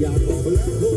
อยากบอกรักคุ